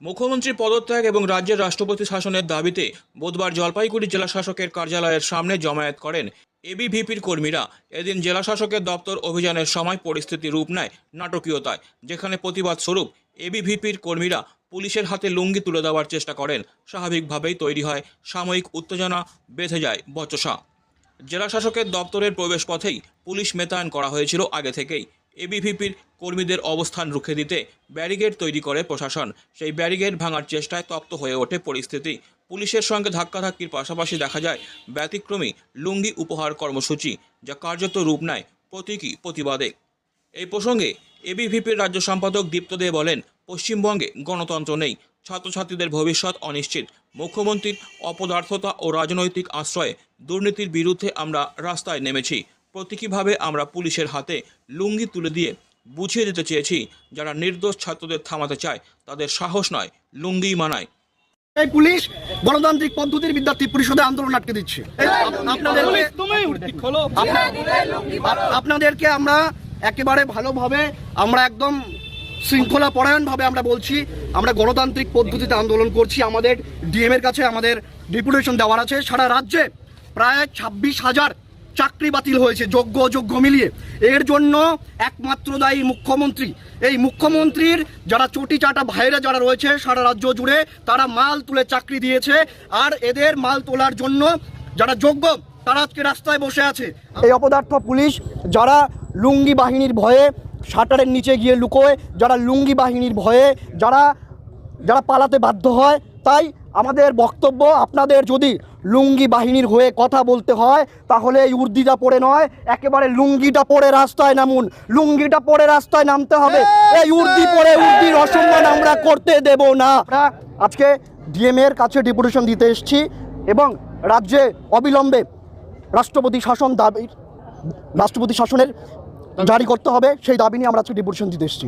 মুখ্যমন্ত্রীর পদত্যাগ এবং রাজ্যের রাষ্ট্রপতি শাসনের দাবিতে বুধবার জলপাইগুড়ি জেলা শাসকের কার্যালয়ের সামনে জমায়েত করেন এবিভিপির কর্মীরা। এদিন জেলা শাসকের দপ্তর অভিযানের সময় পরিস্থিতি রূপ নেয় নাটকীয়তায়, যেখানে প্রতিবাদ স্বরূপ এবিভিপির কর্মীরা পুলিশের হাতে লুঙ্গি তুলে দেওয়ার চেষ্টা করেন। স্বাভাবিকভাবেই তৈরি হয় সাময়িক উত্তেজনা, বেঁধে যায় বচসা। জেলা শাসকের দপ্তরের প্রবেশপথেই পুলিশ মেতায়ন করা হয়েছিল আগে থেকেই। এবিভিপির কর্মীদের অবস্থান রুখে দিতে ব্যারিকেড তৈরি করে প্রশাসন। সেই ব্যারিকেড ভাঙার চেষ্টায় তপ্ত হয়ে ওঠে পরিস্থিতি। পুলিশের সঙ্গে ধাক্কাধাক্কির পাশাপাশি দেখা যায়, ব্যতিক্রমী লুঙ্গি উপহার কর্মসূচি, যা কার্যত রূপ নেয় প্রতীকী প্রতিবাদে। এই প্রসঙ্গে এবিভিপির রাজ্য সম্পাদক দীপ্ত দে বলেন, পশ্চিমবঙ্গে গণতন্ত্র নেই, ছাত্রছাত্রীদের ভবিষ্যৎ অনিশ্চিত। মুখ্যমন্ত্রীর অপদার্থতা ও রাজনৈতিক আশ্রয়ে দুর্নীতির বিরুদ্ধে আমরা রাস্তায় নেমেছি। প্রতীকীভাবে আমরা পুলিশের হাতে লুঙ্গি তুলে দিয়ে বুঝিয়ে দিতে চেয়েছি যারা নির্দোষ ছাত্রদের থামাতে চায় তাদের সাহস নয় লুঙ্গি মানায়। এই পুলিশ গণতান্ত্রিক পদ্ধতির বিদ্যার্থী পরিষদে আন্দোলন আটকে দিচ্ছে। আপনাদেরকে আপনাদেরকে আমরা একেবারে ভালোভাবে আমরা একদম শৃঙ্খলা পরায়ণভাবে আমরা বলছি আমরা গণতান্ত্রিক পদ্ধতিতে আন্দোলন করছি। আমাদের ডিএম এর কাছে আমাদের ডেপুটেশন দেওয়ার আছে। সারা রাজ্যে প্রায় ছাব্বিশ হাজার চাকরি বাতিল হয়েছে, যোগ্য অযোগ্য মিলিয়ে। এর জন্য একমাত্র দায়ী মুখ্যমন্ত্রী। এই মুখ্যমন্ত্রীর যারা চটি চাটা ভাইরা যারা রয়েছে, সারা রাজ্য জুড়ে, তারা মাল তুলে চাকরি দিয়েছে। আর এদের মাল তোলার জন্য যারা যোগ্য, তারা আজকে রাস্তায় বসে আছে। এই অপদার্থ পুলিশ যারা লুঙ্গি বাহিনীর ভয়ে শাটারের নিচে গিয়ে লুকোয়, যারা লুঙ্গি বাহিনীর ভয়ে যারা যারা পালাতে বাধ্য হয়, তাই আমাদের বক্তব্য আপনাদের যদি লুঙ্গি বাহিনীর হয়ে কথা বলতে হয়, তাহলে এই উর্দিটা পরে নয়, একেবারে লুঙ্গিটা পরে রাস্তায় নামুন। লুঙ্গিটা পরে রাস্তায় নামতে হবে। এই উর্দি পরে উর্দির অসম্মান আমরা করতে দেব না। আজকে ডিএম এর কাছে ডেপুটেশন দিতে এসেছি এবং রাজ্যে অবিলম্বে রাষ্ট্রপতি শাসন দাবির, রাষ্ট্রপতি শাসনের জারি করতে হবে। সেই দাবি নিয়ে আমরা আজকে ডেপুটেশন দিতে এসেছি।